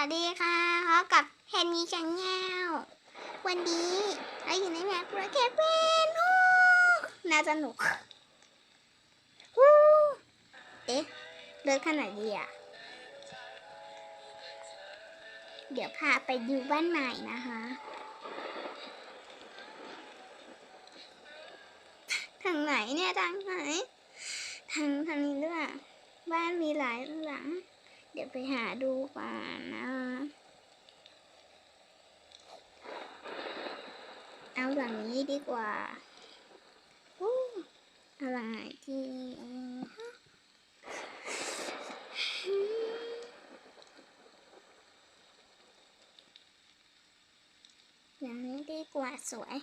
วัสดีค่ะพบกับเพนนีชังแนลวันนี้เราอยู่ในแมปโปรแกรมเป็นฮู้น่าสนุกฮู้เอ๊ะเลิกขนาดดีอะ เดี๋ยวพาไปดูบ้านใหม่นะคะ ทางไหนเนี่ย ทางไหน ทางทางนี้ด้วย บ้านมีหลายหลัง ดี๋ยวไปหาดูก่อนนะ เอาหลังนี้ดีกว่าอู้อาหลังไหนที่หลังนี้ดีกว่าสวย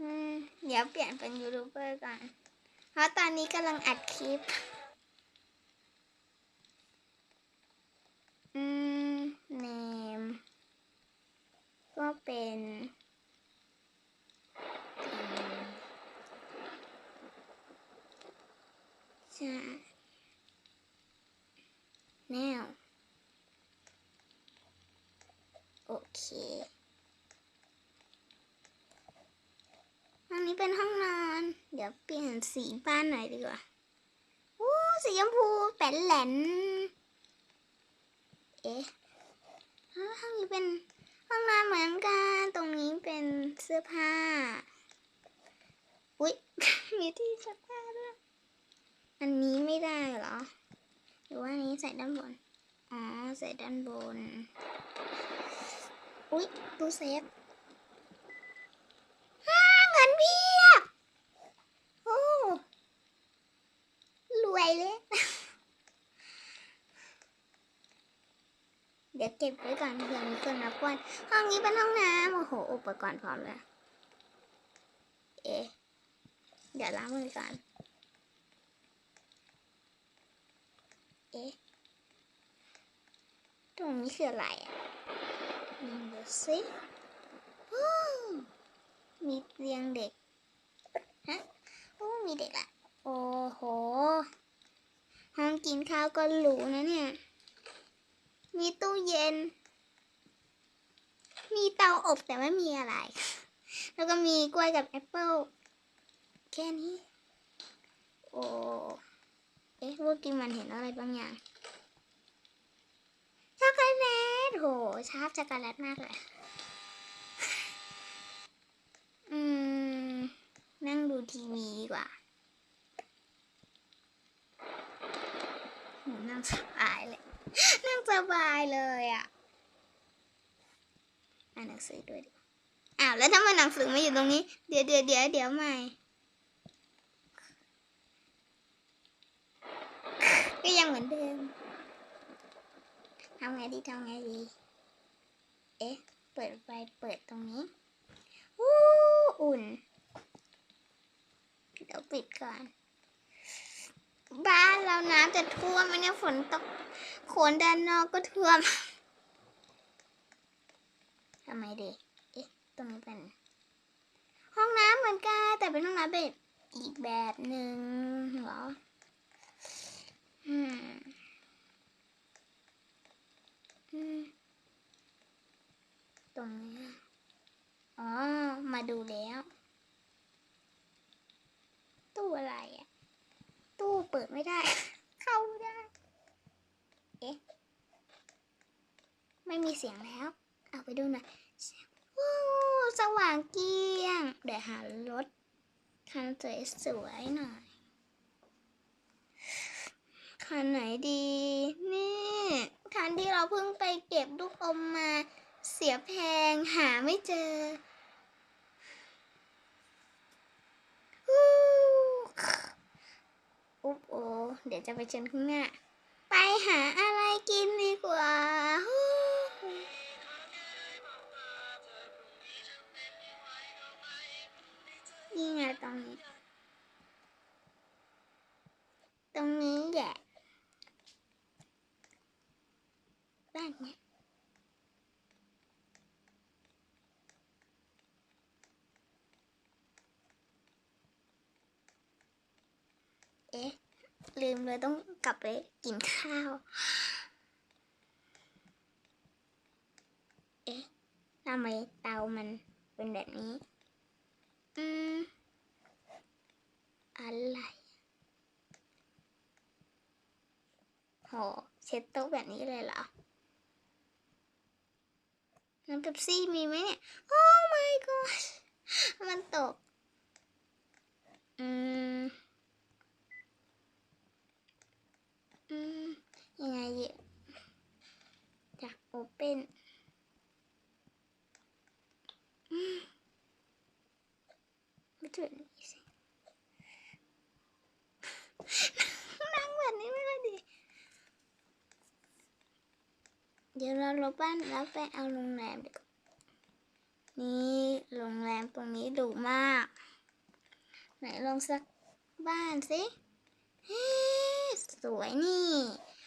อืมเดี๋ยวเปลี่ยนเป็นยูทูบเบอร์ก่อน เพราะตอ นี้กำลังอัดคลิป อืม เนม ก็เป็นอืมใช่ แนว โอเค ห้องนี้เป็นห้องนอน เดี๋ ยวเปลี่ยนสีบ้านหน่อยดีกว่าโอ้สีชมพูแป๋นแหลนเอ๊ะห้องนี้เป็นห้องนอนเหมือนกัน ตรงนี้เป็นเสื้อผ้า อุ๊ย มีที่ซักผ้าด้วย อันนี้ไม่ได้เหรอ หรือว่านนี้ใส่ด้านบน อ๋อ ใส่ด้านบน อุ๊ยตู้เซฟ ห้าเงินเพียบ โอ้ รวยเลย เดี๋ยวเก็บไว้ก่อนเผื่อมีคนมาป้วนห้องนี้เป็นห้องน้ำโอ้โห อุปกรณ์พร้อมเลยเอ๊ะเดี๋ยวล้างมือก่อนเอ๊ะตรงนี้คืออะไรอะลองดูสิอ้าวมีเตียงเด็ก ฮะ โอ้ มีเด็กละโอ้โห ห้องกินข้าวก็หรูนะเนี่ย มีตู้เย็น มีเตาอบแต่ไม่มีอะไร แล้วก็มีกล้วยกับแอปเปิลแค่นี้ โอ้เอ๊ะรูปที่มันเห็นอะไรบางอย่าง ช็อกโกแลตโหชอบช็อกโกแลตมากเลย อืม นั่งดูทีวีดีกว่าหนั่งสบายเลย สบายเลยอะ อ่านหนังสือด้วยดิอ้าวแล้วทำไมหนังสือมาอยู่ตรงนี้ เดี๋ยวเดี๋ยวเดี๋ยวเดี๋ยวใหม่ ก็ยังเหมือนเดิมทำไงดีทำไงดี เอ๊ะ เปิดไฟเปิดตรงนี้อู้อุ่น เดี๋ยวปิดก่อน บ้านเราน้ำจะท่วมไหมเนี่ยฝนตกโขนด้านนอกก็ท่วมทำไมดีเอ๊ะตรงนี้เป็น ห้องน้ำเหมือนกันแต่เป็นห้องน้ำแบบอีกแบบหนึ่งเหรออืมอืมตรงนี้อ๋อ มาดูแล้วตู้อะไรอะ ตู้เปิดไม่ได้ เข้าไม่ได้ เอ๊ะ ไม่มี เสียงแล้ว เอาไปดูหน่อยว้าวสว่างเกลี้ยง เดี๋ยวหารถคันสวยๆหน่อย คันไหนดี นี่คันที่เราเพิ่งไปเก็บลูกอมมาเสียแพงหาไม่เจอฮู้อุ๊บโอ เดี๋ยวจะไปเชิญข้างหน้า ไปหาอะไรกินดีกว่า เอ๊ะ ลืมเลยต้องกลับไปกินข้าว เอ๊ะทำไมเตามันเป็นแบบนี้ อืม อะไรโหเช็ดโต๊ะแบบนี้เลยเหรอ น้ำเป๊ปซี่มีไหมเนี่ย โอ้ my god มันตก อืม อืม ยังไงดีจากโอเปนอืมไม่ถึงนี้สิ นั่งแบบนี้ไม่ค่อยดี เดี๋ยวเราล บ้านแล้วไปเอาโรงแรมดีกว่านี่โรงแรมตรงนี้ดุมาก ไหนลองสักบ้านสิสวยนี่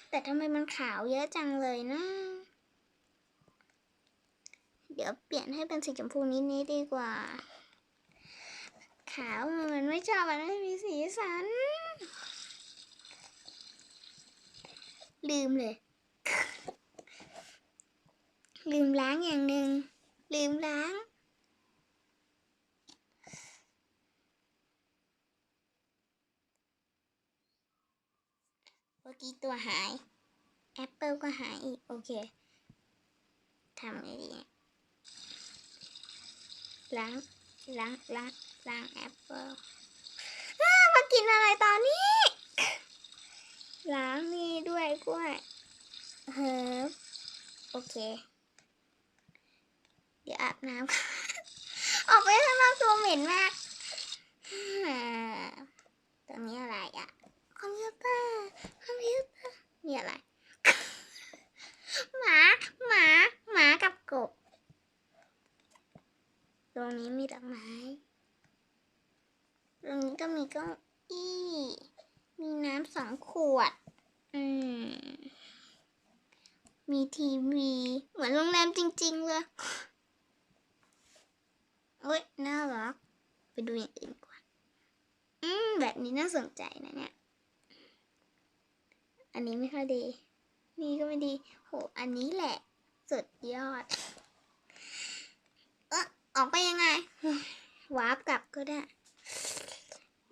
แต่ทำไมมันขาวเยอะจังเลยนะ เดี๋ยวเปลี่ยนให้เป็นสีชมพูนิดนี้ดีกว่า ขาวมันไม่ชอบมันไม่มีสีสัน ลืมเลย ลืมล้างอย่างหนึ่งลืมล้าง เมื่อกี้ตัวหาย แอปเปิลก็หายอีก โอเคทำไงดีล้างล้างล้างล้างแอปเปิลวมากินอะไรตอนนี้ ล้างนี่ด้วยกล้วยเฮิบโอเค เดี๋ยวอาบน้ำออกไปข้างนอกตัวเหม็นมาก ตรงนี้อะไรอะคอมพิวเตอร์คอมพิวเตอร์นี่อะไร หมา หมา หมากับกบ ตรงนี้มีดอกไม้ ตรงนี้ก็มีเก้าอี้ มีน้ำสองขวด อืมมีทีวี เหมือนโรงแรมจริง ๆ เลย โอ้ยน่ารัก ไปดูอย่างอื่นก่อน อืม แบบนี้น่าสนใจนะเนี่ย อันนี้ไม่ค่อยดี นี่ก็ไม่ดี โห อันนี้แหละ สุดยอด เออออกไปยังไง วาร์ปกลับก็ได้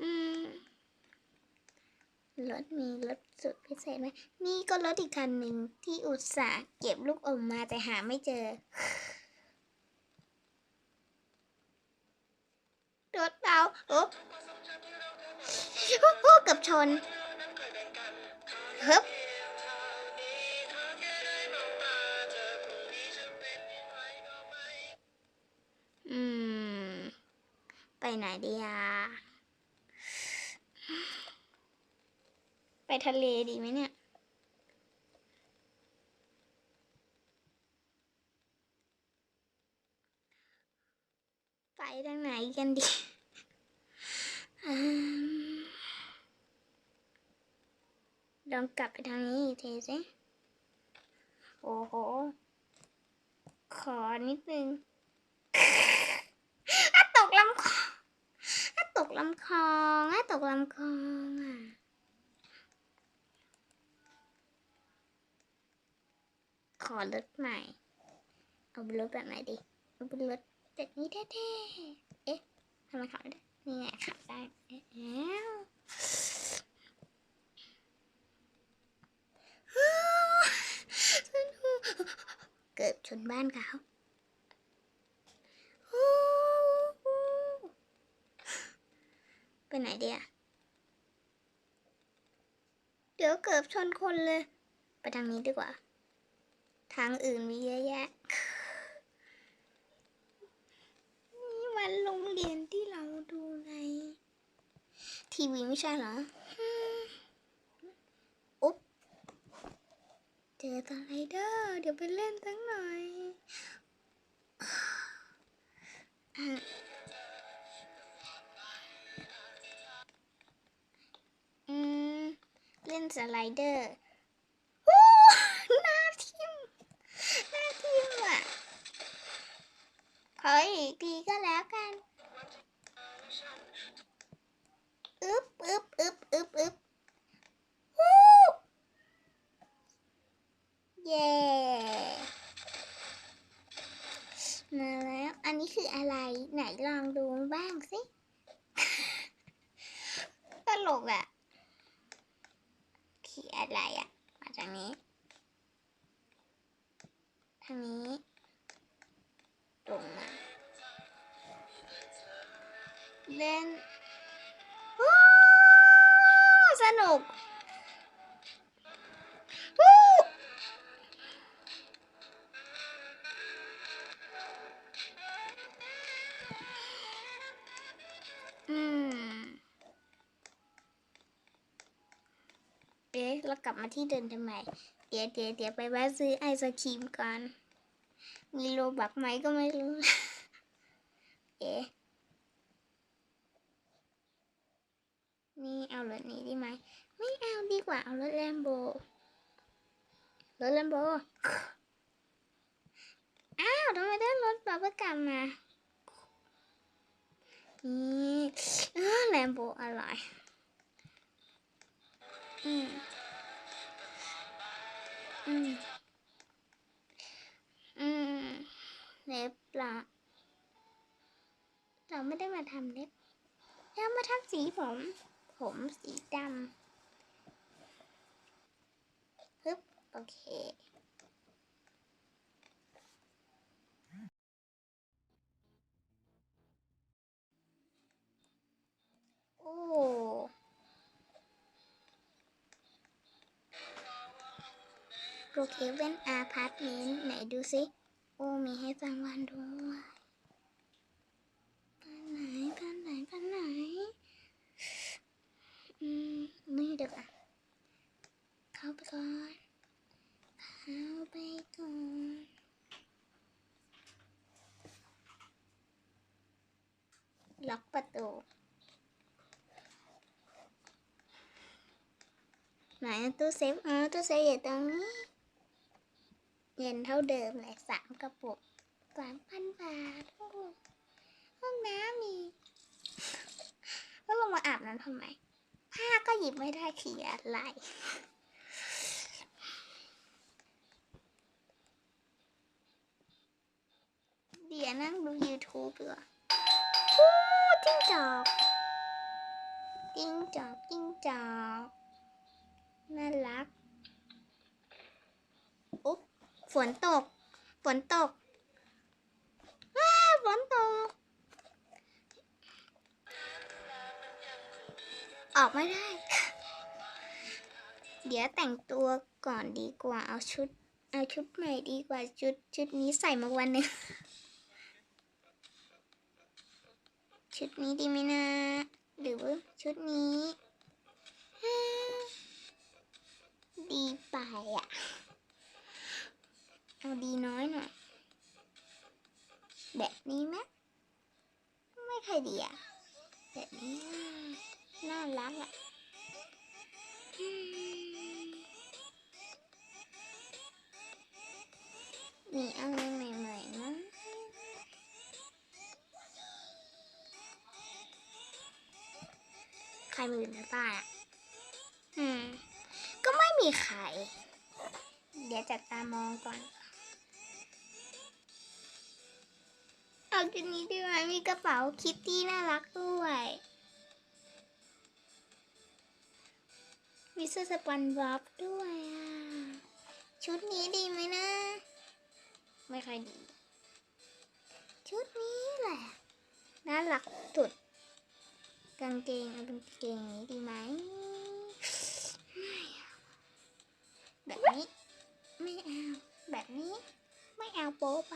อืม รถมีรถสุดพิเศษไหม นี่ก็รถอีกคันหนึ่งที่อุตส่าห์เก็บลูกอมมาแต่หาไม่เจอ รถเราโอ้โอ้โอ้เกับชนฮึบอืม ไปไหนดีอะ ไปทะเลดีไหมเนี่ย ไปทางไหน กันดีอลองกลับไปทางนี้อีกทีสิ โอ้โห ขอนิดนึงอะตกลำคออะตกลำคองอะตกลำคองอะขอรถใหม่ เอาเป็นรถแบบไหนดี เอาเป็นรถแบบนี้เท่ๆ ทำไมขับไม่ได้ นี่ไงขับได้เอ๊ะแล้วสนุกเกิดชนบ้านเขาไปไหนเดียเดี๋ยวเกือบชนคนเลย ไปทางนี้ดีกว่า ทางอื่นมีเยอะแยะ นี่ มันโรงเรียนที่เราดูใน ทีวีไม่ใช่เหรออุ๊บเจอตาไรเดอร์ เดี๋ยวไปเล่นตั้งหน่อยอืม เล่นสไลเดอร์ อีกทีก็แล้วกันอึ๊บอึ๊บอึ๊บอึ๊บอึ๊บฮู้เย่มาแล้ว อันนี้คืออะไร ไหนลองดูบ้างสิ ตลกอะคืออะไรอะมาจากนี้ ทางนี้ ตรงมา เล่นว้าสนุกวู้อืมเอ๊ะเรากลับมาที่เดิมทำไม เดี๋ยวเดี๋ยวเดี๋ยวไปแวะซื้อไอศครีมก่อน มีโลบักไหมก็ไม่รู้ เอ๊ะ นี่เอารถนี้ดีไหม ไม่เอาดีกว่า เอารถแลมโบ ถแลมโบอ้าวทำไมได้รถบับเบิ้ลกลับมานี่แลมโบอร่อยอืมอืมอืมเล็บละเราไม่ได้มาทำเล็บเรามาทำสีผม ผมสีดำฮึบ โอเค โอ้โรเคเว่นอาพาร์ตเมนต์ไหนดูสิ โอ้ มีให้รางวัลด้วยบ้านไหนบ้านไหนบ้านไหน อืม นี่เดี๋ยวก่อนเข้าไปก่อน เข้าไปก่อนล็อกประตู ไหนตู้เซฟเออตู้เซฟอยู่ตรงนี้ เงินเท่าเดิมเลยสามกระปุกสามพันบาทหห้องน้ำมีแล้วลงมาอาบน้ำทำไม ผ้าก็หยิบไม่ได้ขี่อะไร เดี๋ยวนั่งดู YouTube ดีกว่าอู้จิ้งจอกจิ้งจอกจิ้งจอกน่ารักอุ๊บฝนตก ฝนตกว้าฝนตก ออกไม่ได้ เดี๋ยวแต่งตัวก่อนดีกว่า เอาชุด เอาชุดใหม่ดีกว่า ชุดชุดนี้ใส่มาวันหนึง ชุดนี้ดีไหมนะ หรือชุดนี้ดีไปอะ เอาดีน้อยหน่อย แบบนี้ไหมไม่ค่อยดีอะ แบบนี้น่ารักอะ เป๋าคิตตี้น่ารักด้วย มีเสื้อสปันบ็อบด้วยอะ ชุดนี้ดีไหมนะ ไม่ค่อยดี ชุดนี้แหละ น่ารักสุด กางเกงเอาเป็นกางเกงนี้ดีไหมแบบนี้ ไม่เอา แบบนี้ ไม่เอาโป๊ไป